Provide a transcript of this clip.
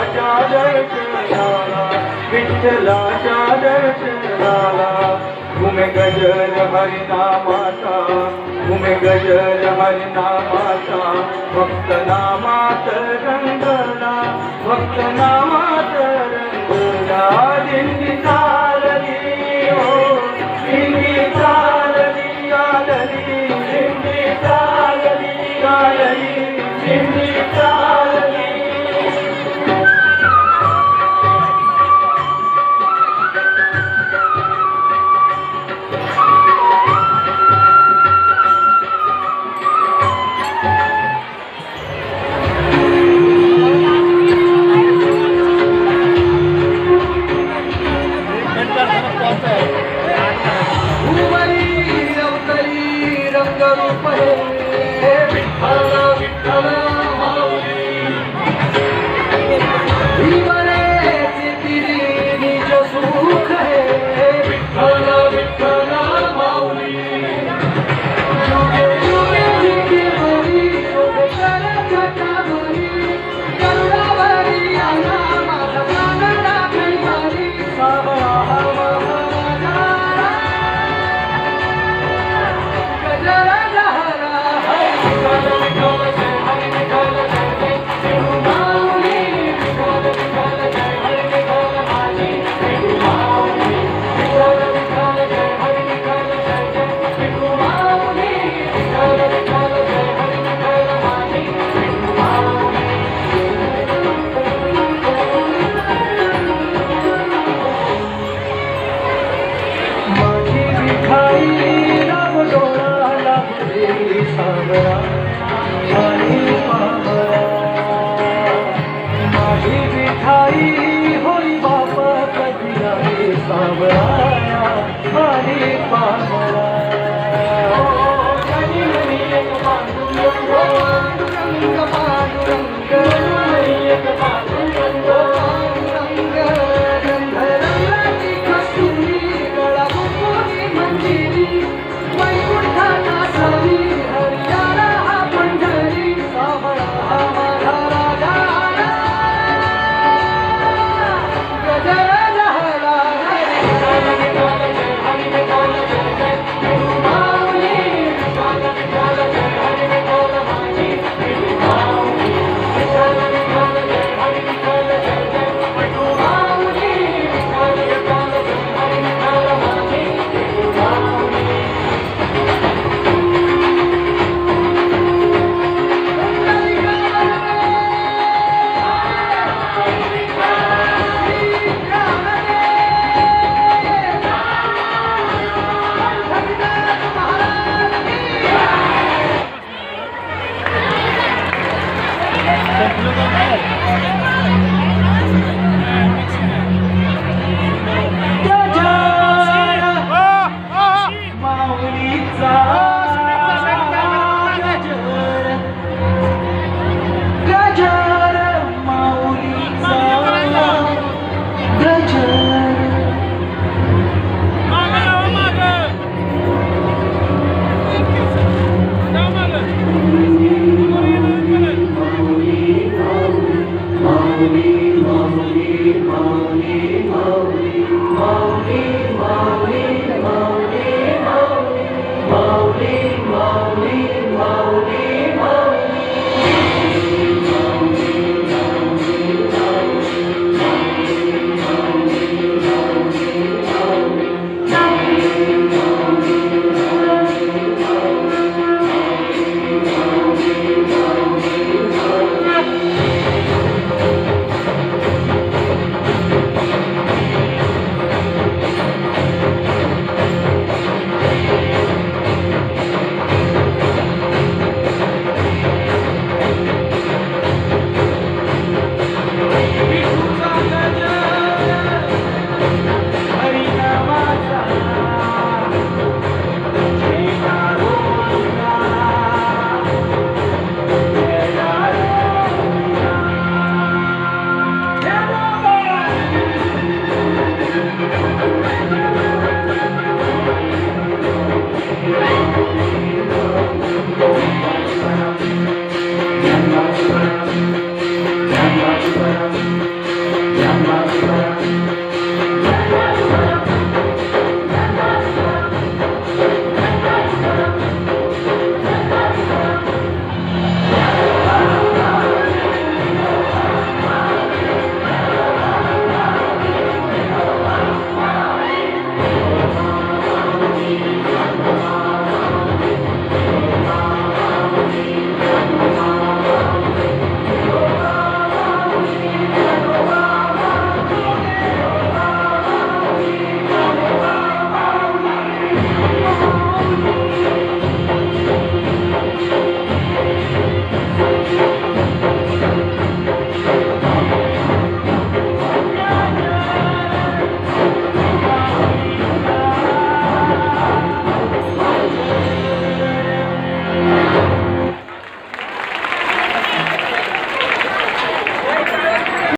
विठ्ठलाच्या दर्शनाला विठ्ठलाच्या दर्शनाला घुमे गजर हरिनामाचा घुमे गजर हरिनामाचा भक्त नामात रंगला भक्त नामात रंगला. दिंडी चालली हो. दिंडी चालली आलली. दिंडी Amen. Thank